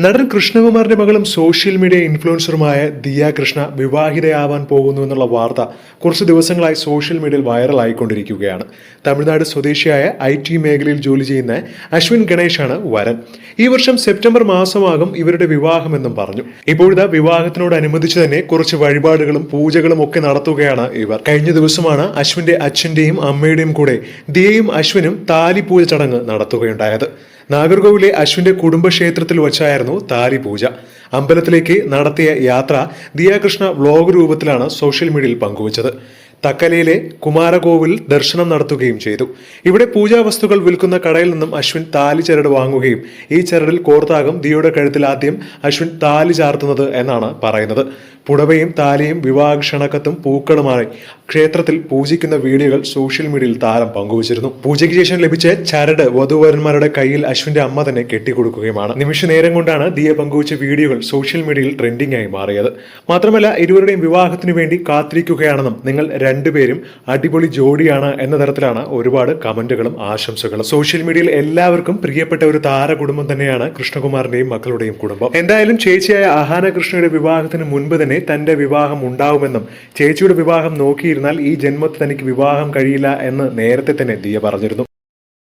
നടൻ കൃഷ്ണകുമാറിന്റെ മകളും സോഷ്യൽ മീഡിയ ഇൻഫ്ലുവൻസറുമായ ദിയ കൃഷ്ണ വിവാഹിതയാവാൻ പോകുന്നു എന്നുള്ള വാർത്ത കുറച്ച് ദിവസങ്ങളായി സോഷ്യൽ മീഡിയയിൽ വൈറലായിക്കൊണ്ടിരിക്കുകയാണ് തമിഴ്നാട് സ്വദേശിയായ ഐ ടി മേഖലയിൽ ജോലി ചെയ്യുന്ന അശ്വിൻ ഗണേഷാണ് വരൻ. ഈ വർഷം സെപ്റ്റംബർ മാസമാകും ഇവരുടെ വിവാഹമെന്നും പറഞ്ഞു. ഇപ്പോഴത്തെ വിവാഹത്തിനോടനുബന്ധിച്ച് തന്നെ കുറച്ച് വഴിപാടുകളും പൂജകളും ഒക്കെ നടത്തുകയാണ് ഇവർ. കഴിഞ്ഞ ദിവസമാണ് അശ്വിന്റെ അച്ഛന്റെയും അമ്മയുടെയും കൂടെ ദിയയും അശ്വിനും താലിപൂജ ചടങ്ങ് നടത്തുകയുണ്ടായത്. നാഗർകോവിലെ അശ്വിന്റെ കുടുംബക്ഷേത്രത്തിൽ വച്ചായിരുന്നു താലി പൂജ അമ്പലത്തിലേക്ക് നടത്തിയ യാത്ര ദിയാകൃഷ്ണ വ്ലോഗ് രൂപത്തിലാണ് സോഷ്യൽ മീഡിയയിൽ പങ്കുവച്ചത്. തക്കലയിലെ കുമാരകോവിൽ ദർശനം നടത്തുകയും ചെയ്തു. ഇവിടെ പൂജാ വസ്തുക്കൾ വിൽക്കുന്ന കടയിൽ നിന്നും അശ്വിൻ താലി ചരട് വാങ്ങുകയും ഈ ചരടിൽ കോർത്താകും ദിയുടെ കഴുത്തിൽ ആദ്യം അശ്വിൻ താലി ചാർത്തുന്നത് എന്നാണ് പറയുന്നത്. പുടവയും താലിയും വിവാഹ ക്ഷണക്കത്തും പൂക്കളുമായി ക്ഷേത്രത്തിൽ പൂജിക്കുന്ന വീഡിയോകൾ സോഷ്യൽ മീഡിയയിൽ താരം പങ്കുവച്ചിരുന്നു. പൂജയ്ക്ക് ശേഷം ലഭിച്ച ചരട് വധുവരന്മാരുടെ കയ്യിൽ അശ്വിന്റെ അമ്മ തന്നെ കെട്ടിക്കൊടുക്കുകയുമാണ്. നിമിഷ നേരം കൊണ്ടാണ് ദിയ പങ്കുവച്ച വീഡിയോകൾ സോഷ്യൽ മീഡിയയിൽ ട്രെൻഡിംഗ് ആയി മാറിയത്. മാത്രമല്ല ഇരുവരുടെയും വിവാഹത്തിനു വേണ്ടി കാത്തിരിക്കുകയാണെന്നും നിങ്ങൾ രണ്ടുപേരും അടിപൊളി ജോഡിയാണ് എന്ന തരത്തിലാണ് ഒരുപാട് കമന്റുകളും ആശംസകളും. സോഷ്യൽ മീഡിയയിൽ എല്ലാവർക്കും പ്രിയപ്പെട്ട ഒരു താര കുടുംബം തന്നെയാണ് കൃഷ്ണകുമാറിന്റെയും മക്കളുടെയും കുടുംബം. എന്തായാലും ചേച്ചിയായ അഹാന കൃഷ്ണയുടെ വിവാഹത്തിന് മുൻപ് തന്നെ തന്റെ വിവാഹം ഉണ്ടാവുമെന്നും ചേച്ചിയുടെ വിവാഹം നോക്കിയിരുന്നാൽ ഈ ജന്മത്തിൽ തനിക്ക് വിവാഹം കഴിയില്ല എന്ന് നേരത്തെ തന്നെ ദിയ പറഞ്ഞിരുന്നു.